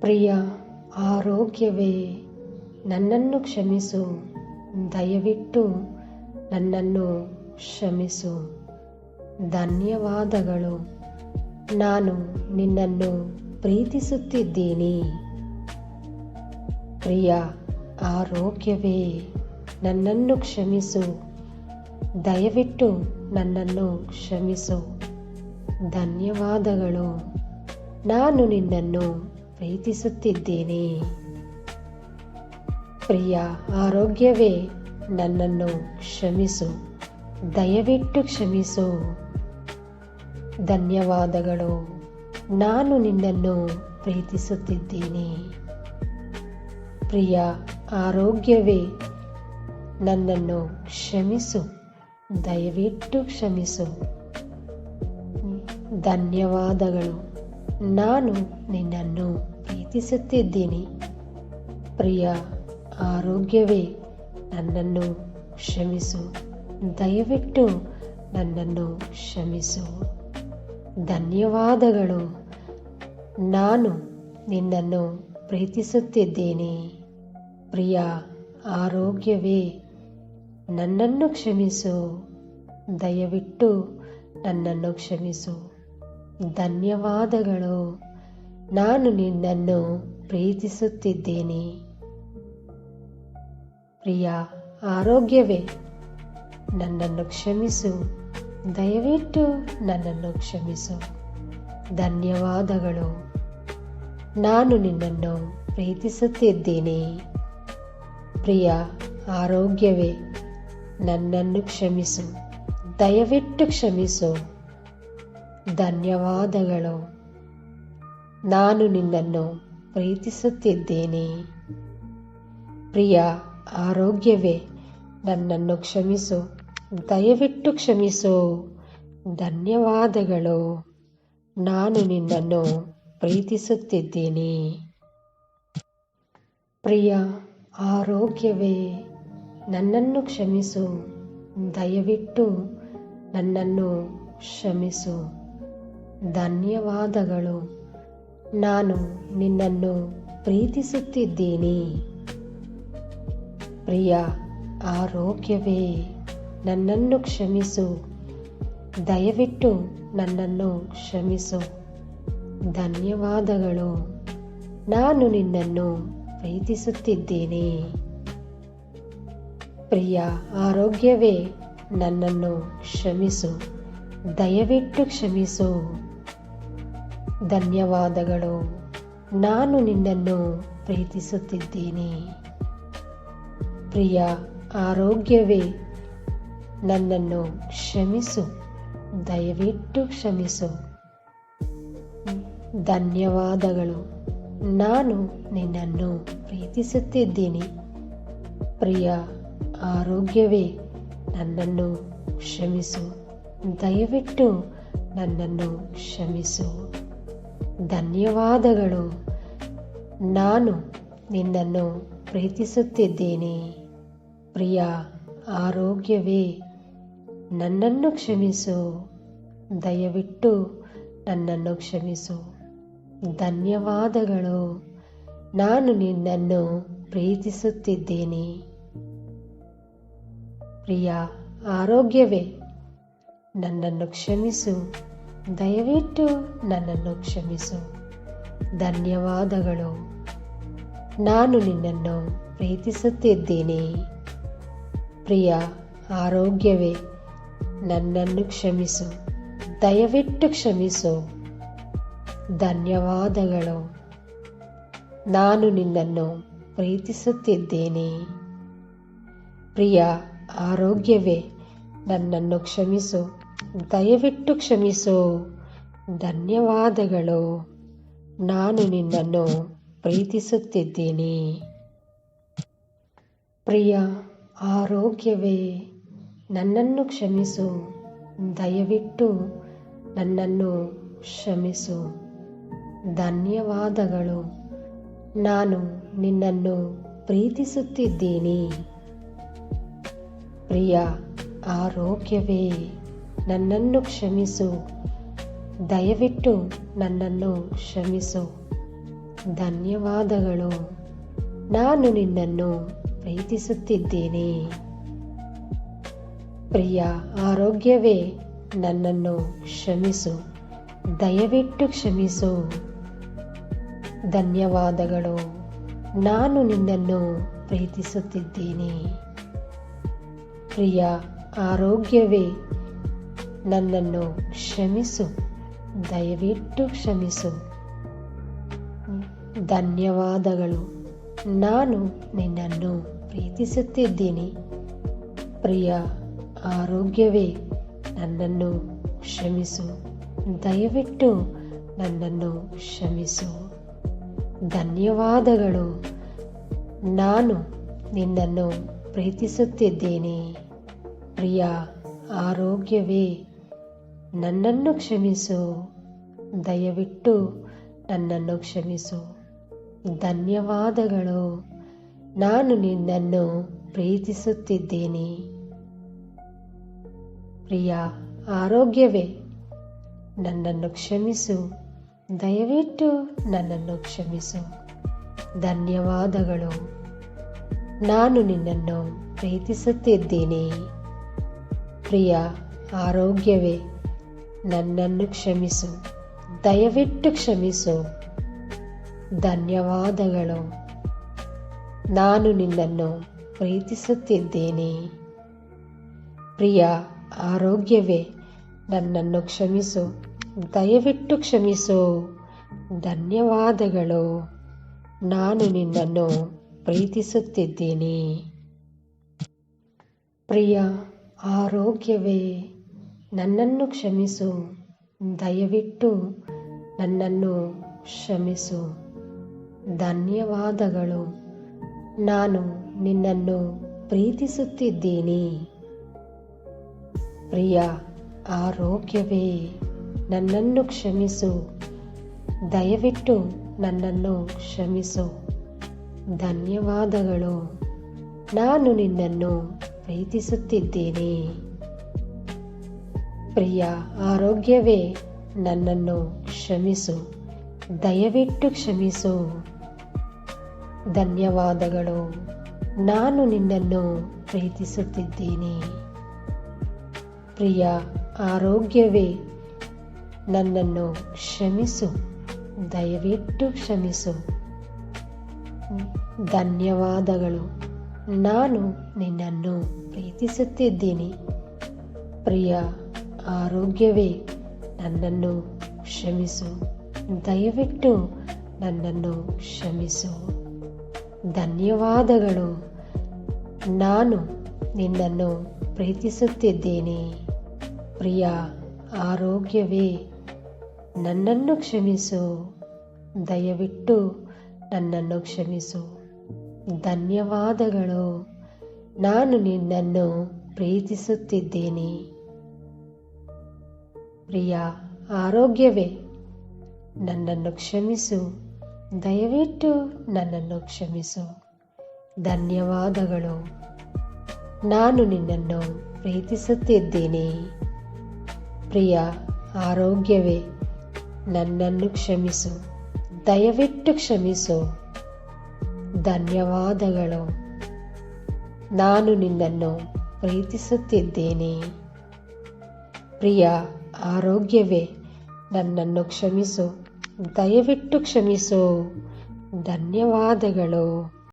ಪ್ರಿಯ, ಆರೋಗ್ಯವೇ, ನನ್ನನ್ನು ಕ್ಷಮಿಸು. ದಯವಿಟ್ಟು ನನ್ನನ್ನು ಕ್ಷಮಿಸು. ಧನ್ಯವಾದಗಳು. ನಾನು ನಿನ್ನನ್ನು ಪ್ರೀತಿಸುತ್ತಿದ್ದೀನಿ. ಪ್ರಿಯ, ಆರೋಗ್ಯವೇ, ನನ್ನನ್ನು ಕ್ಷಮಿಸು. ದಯವಿಟ್ಟು ನನ್ನನ್ನು ಕ್ಷಮಿಸು. ಧನ್ಯವಾದಗಳು. ನಾನು ನಿನ್ನನ್ನು ಪ್ರೀತಿಸುತ್ತಿದ್ದೇನೆ. ಪ್ರಿಯ ಆರೋಗ್ಯವೇ ನನ್ನನ್ನು ಕ್ಷಮಿಸು. ದಯವಿಟ್ಟು ಕ್ಷಮಿಸು. ಧನ್ಯವಾದಗಳು. ನಾನು ನಿನ್ನನ್ನು ಪ್ರೀತಿಸುತ್ತಿದ್ದೇನೆ. ಪ್ರಿಯ ಆರೋಗ್ಯವೇ ನನ್ನನ್ನು ಕ್ಷಮಿಸು. ದಯವಿಟ್ಟು ಕ್ಷಮಿಸು. ಧನ್ಯವಾದಗಳು. ನಾನು ನಿನ್ನನ್ನು ಪ್ರೀತಿಸುತ್ತಿದ್ದೀನಿ. ಪ್ರಿಯ, ಆರೋಗ್ಯವೇ, ನನ್ನನ್ನು ಕ್ಷಮಿಸು. ದಯವಿಟ್ಟು ನನ್ನನ್ನು ಕ್ಷಮಿಸು. ಧನ್ಯವಾದಗಳು. ನಾನು ನಿನ್ನನ್ನು ಪ್ರೀತಿಸುತ್ತಿದ್ದೇನೆ. ಪ್ರಿಯ, ಆರೋಗ್ಯವೇ, ನನ್ನನ್ನು ಕ್ಷಮಿಸು. ದಯವಿಟ್ಟು ನನ್ನನ್ನು ಕ್ಷಮಿಸು. ಧನ್ಯವಾದಗಳು. ನಾನು ನಿನ್ನನ್ನು ಪ್ರೀತಿಸುತ್ತಿದ್ದೇನೆ. ಪ್ರಿಯ ಆರೋಗ್ಯವೇ, ನನ್ನನ್ನು ಕ್ಷಮಿಸು. ದಯವಿಟ್ಟು ನನ್ನನ್ನು ಕ್ಷಮಿಸು. ಧನ್ಯವಾದಗಳು. ನಾನು ನಿನ್ನನ್ನು ಪ್ರೀತಿಸುತ್ತಿದ್ದೇನೆ. ಪ್ರಿಯ ಆರೋಗ್ಯವೇ, ನನ್ನನ್ನು ಕ್ಷಮಿಸು. ದಯವಿಟ್ಟು ಕ್ಷಮಿಸು. ಧನ್ಯವಾದಗಳು. ನಾನು ನಿನ್ನನ್ನು ಪ್ರೀತಿಸುತ್ತಿದ್ದೇನೆ. ಪ್ರಿಯ, ಆರೋಗ್ಯವೇ, ನನ್ನನ್ನು ಕ್ಷಮಿಸು. ದಯವಿಟ್ಟು ಕ್ಷಮಿಸು. ಧನ್ಯವಾದಗಳು. ನಾನು ನಿನ್ನನ್ನು ಪ್ರೀತಿಸುತ್ತಿದ್ದೇನೆ. ಪ್ರಿಯ, ಆರೋಗ್ಯವೇ, ನನ್ನನ್ನು ಕ್ಷಮಿಸು. ದಯವಿಟ್ಟು ನನ್ನನ್ನು ಕ್ಷಮಿಸು. ಧನ್ಯವಾದಗಳು. ನಾನು ನಿನ್ನನ್ನು ಪ್ರೀತಿಸುತ್ತಿದ್ದೀನಿ. ಪ್ರಿಯ, ಆರೋಗ್ಯವೇ, ನನ್ನನ್ನು ಕ್ಷಮಿಸು. ದಯವಿಟ್ಟು ನನ್ನನ್ನು ಕ್ಷಮಿಸು. ಧನ್ಯವಾದಗಳು. ನಾನು ನಿನ್ನನ್ನು ಪ್ರೀತಿಸುತ್ತಿದ್ದೇನೆ. ಪ್ರಿಯ, ಆರೋಗ್ಯವೇ, ನನ್ನನ್ನು ಕ್ಷಮಿಸು. ದಯವಿಟ್ಟು ಕ್ಷಮಿಸು. ಧನ್ಯವಾದಗಳು. ನಾನು ನಿನ್ನನ್ನು ಪ್ರೀತಿಸುತ್ತಿದ್ದೇನೆ. ಪ್ರಿಯ ಆರೋಗ್ಯವೇ, ನನ್ನನ್ನು ಕ್ಷಮಿಸು, ದಯವಿಟ್ಟು ಕ್ಷಮಿಸು. ಧನ್ಯವಾದಗಳು. ನಾನು ನಿನ್ನನ್ನು ಪ್ರೀತಿಸುತ್ತಿದ್ದೀನಿ. ಪ್ರಿಯ ಆರೋಗ್ಯವೇ, ನನ್ನನ್ನು ಕ್ಷಮಿಸು, ದಯವಿಟ್ಟು ನನ್ನನ್ನು ಕ್ಷಮಿಸು. ಧನ್ಯವಾದಗಳು. ನಾನು ನಿನ್ನನ್ನು ಪ್ರೀತಿಸುತ್ತಿದ್ದೇನೆ. ಪ್ರಿಯ ಆರೋಗ್ಯವೇ, ನನ್ನನ್ನು ಕ್ಷಮಿಸು. ದಯವಿಟ್ಟು ನನ್ನನ್ನು ಕ್ಷಮಿಸು. ಧನ್ಯವಾದಗಳು. ನಾನು ನಿನ್ನನ್ನು ಪ್ರೀತಿಸುತ್ತಿದ್ದೇನೆ. ಪ್ರಿಯ ಆರೋಗ್ಯವೇ, ನನ್ನನ್ನು ಕ್ಷಮಿಸು. ದಯವಿಟ್ಟು ನನ್ನನ್ನು ಕ್ಷಮಿಸು. ಧನ್ಯವಾದಗಳು. ನಾನು ನಿನ್ನನ್ನು ಪ್ರೀತಿಸುತ್ತಿದ್ದೇನೆ. ಪ್ರಿಯ ಆರೋಗ್ಯವೇ, ನನ್ನನ್ನು ಕ್ಷಮಿಸು. ದಯವಿಟ್ಟು ಕ್ಷಮಿಸು. ಧನ್ಯವಾದಗಳು. ನಾನು ನಿನ್ನನ್ನು ಪ್ರೀತಿಸುತ್ತಿದ್ದೇನೆ. ಪ್ರಿಯ ಆರೋಗ್ಯವೇ, ನನ್ನನ್ನು ಕ್ಷಮಿಸು. ದಯವಿಟ್ಟು ಕ್ಷಮಿಸು. ಧನ್ಯವಾದಗಳು. ನಾನು ನಿನ್ನನ್ನು ಪ್ರೀತಿಸುತ್ತಿದ್ದೀನಿ. ಪ್ರಿಯ, ಆರೋಗ್ಯವೇ, ನನ್ನನ್ನು ಕ್ಷಮಿಸು. ದಯವಿಟ್ಟು ನನ್ನನ್ನು ಕ್ಷಮಿಸು. ಧನ್ಯವಾದಗಳು. ನಾನು ನಿನ್ನನ್ನು ಪ್ರೀತಿಸುತ್ತಿದ್ದೀನಿ. ಪ್ರಿಯ, ಆರೋಗ್ಯವೇ. ನನ್ನನ್ನು ಕ್ಷಮಿಸು. ದಯವಿಟ್ಟು ನನ್ನನ್ನು ಕ್ಷಮಿಸು. ಧನ್ಯವಾದಗಳು. ನಾನು ನಿನ್ನನ್ನು ಪ್ರೀತಿಸುತ್ತಿದ್ದೇನೆ. ಪ್ರಿಯ ಆರೋಗ್ಯವೇ, ನನ್ನನ್ನು ಕ್ಷಮಿಸು. ದಯವಿಟ್ಟು ಕ್ಷಮಿಸು. ಧನ್ಯವಾದಗಳು. ನಾನು ನಿನ್ನನ್ನು ಪ್ರೀತಿಸುತ್ತಿದ್ದೇನೆ. ಪ್ರಿಯ ಆರೋಗ್ಯವೇ ನನ್ನನ್ನು ಕ್ಷಮಿಸು, ದಯವಿಟ್ಟು ಕ್ಷಮಿಸು. ಧನ್ಯವಾದಗಳು. ನಾನು ನಿನ್ನನ್ನು ಪ್ರೀತಿಸುತ್ತಿದ್ದೀನಿ. ಪ್ರಿಯ ಆರೋಗ್ಯವೇ, ನನ್ನನ್ನು ಕ್ಷಮಿಸು. ದಯವಿಟ್ಟು ನನ್ನನ್ನು ಕ್ಷಮಿಸು. ಧನ್ಯವಾದಗಳು. ನಾನು ನಿನ್ನನ್ನು ಪ್ರೀತಿಸುತ್ತಿದ್ದೇನೆ. ಪ್ರಿಯ ಆರೋಗ್ಯವೇ ನನ್ನನ್ನು ಕ್ಷಮಿಸು. ದಯವಿಟ್ಟು ನನ್ನನ್ನು ಕ್ಷಮಿಸು. ಧನ್ಯವಾದಗಳು. ನಾನು ನಿನ್ನನ್ನು ಪ್ರೀತಿಸುತ್ತಿದ್ದೇನೆ. ಪ್ರಿಯ, ಆರೋಗ್ಯವೇ, ನನ್ನನ್ನು ಕ್ಷಮಿಸು. ದಯವಿಟ್ಟು ನನ್ನನ್ನು ಕ್ಷಮಿಸು. ಧನ್ಯವಾದಗಳು. ನಾನು ನಿನ್ನನ್ನು ಪ್ರೀತಿಸುತ್ತಿದ್ದೇನೆ. ಪ್ರಿಯ, ಆರೋಗ್ಯವೇ ನನ್ನನ್ನು ಕ್ಷಮಿಸು. ದಯವಿಟ್ಟು ಕ್ಷಮಿಸು. ಧನ್ಯವಾದಗಳು. ನಾನು ನಿನ್ನನ್ನು ಪ್ರೀತಿಸುತ್ತಿದ್ದೇನೆ. ಪ್ರಿಯ, ಆರೋಗ್ಯವೇ, ನನ್ನನ್ನು ಕ್ಷಮಿಸು. ದಯವಿಟ್ಟು ಕ್ಷಮಿಸು. ಧನ್ಯವಾದಗಳು. ನಾನು ನಿನ್ನನ್ನು ಪ್ರೀತಿಸುತ್ತಿದ್ದೇನೆ. ಪ್ರಿಯ, ಆರೋಗ್ಯವೇ. ನನ್ನನ್ನು ಕ್ಷಮಿಸು. ದಯವಿಟ್ಟು ನನ್ನನ್ನು ಕ್ಷಮಿಸು. ಧನ್ಯವಾದಗಳು. ನಾನು ನಿನ್ನನ್ನು ಪ್ರೀತಿಸುತ್ತಿದ್ದೀನಿ. ಪ್ರಿಯ, ಆರೋಗ್ಯವೇ, ನನ್ನನ್ನು ಕ್ಷಮಿಸು. ದಯವಿಟ್ಟು ನನ್ನನ್ನು ಕ್ಷಮಿಸು. ಧನ್ಯವಾದಗಳು. ನಾನು ನಿನ್ನನ್ನು ಪ್ರೀತಿಸುತ್ತಿದ್ದೇನೆ. ಪ್ರಿಯ ಆರೋಗ್ಯವೇ, ನನ್ನನ್ನು ಕ್ಷಮಿಸು. ದಯವಿಟ್ಟು ಕ್ಷಮಿಸು. ಧನ್ಯವಾದಗಳು. ನಾನು ನಿನ್ನನ್ನು ಪ್ರೀತಿಸುತ್ತಿದ್ದೇನೆ. ಪ್ರಿಯ ಆರೋಗ್ಯವೇ, ನನ್ನನ್ನು ಕ್ಷಮಿಸು. ದಯವಿಟ್ಟು ಕ್ಷಮಿಸು. ಧನ್ಯವಾದಗಳು. ನಾನು ನಿನ್ನನ್ನು ಪ್ರೀತಿಸುತ್ತಿದ್ದೀನಿ. ಪ್ರಿಯ ಆರೋಗ್ಯವೇ ನನ್ನನ್ನು ಕ್ಷಮಿಸು. ದಯವಿಟ್ಟು ನನ್ನನ್ನು ಕ್ಷಮಿಸು. ಧನ್ಯವಾದಗಳು. ನಾನು ನಿನ್ನನ್ನು ಪ್ರೀತಿಸುತ್ತಿದ್ದೇನೆ. ಪ್ರಿಯ ಆರೋಗ್ಯವೇ ನನ್ನನ್ನು ಕ್ಷಮಿಸು. ದಯವಿಟ್ಟು ನನ್ನನ್ನು ಕ್ಷಮಿಸು. ಧನ್ಯವಾದಗಳು. ನಾನು ನಿನ್ನನ್ನು ಪ್ರೀತಿಸುತ್ತಿದ್ದೇನೆ. ಪ್ರಿಯ ಆರೋಗ್ಯವೇ, ನನ್ನನ್ನು ಕ್ಷಮಿಸು. ದಯವಿಟ್ಟು ನನ್ನನ್ನು ಕ್ಷಮಿಸು. ಧನ್ಯವಾದಗಳು. ನಾನು ನಿನ್ನನ್ನು ಪ್ರೀತಿಸುತ್ತಿದ್ದೇನೆ. ಪ್ರಿಯ ಆರೋಗ್ಯವೇ, ನನ್ನನ್ನು ಕ್ಷಮಿಸು. ದಯವಿಟ್ಟು ಕ್ಷಮಿಸು. ಧನ್ಯವಾದಗಳು. ನಾನು ನಿನ್ನನ್ನು ಪ್ರೀತಿಸುತ್ತಿದ್ದೇನೆ. ಪ್ರಿಯ ಆರೋಗ್ಯವೇ ನನ್ನನ್ನು ಕ್ಷಮಿಸು. ದಯವಿಟ್ಟು ಕ್ಷಮಿಸು. ಧನ್ಯವಾದಗಳು.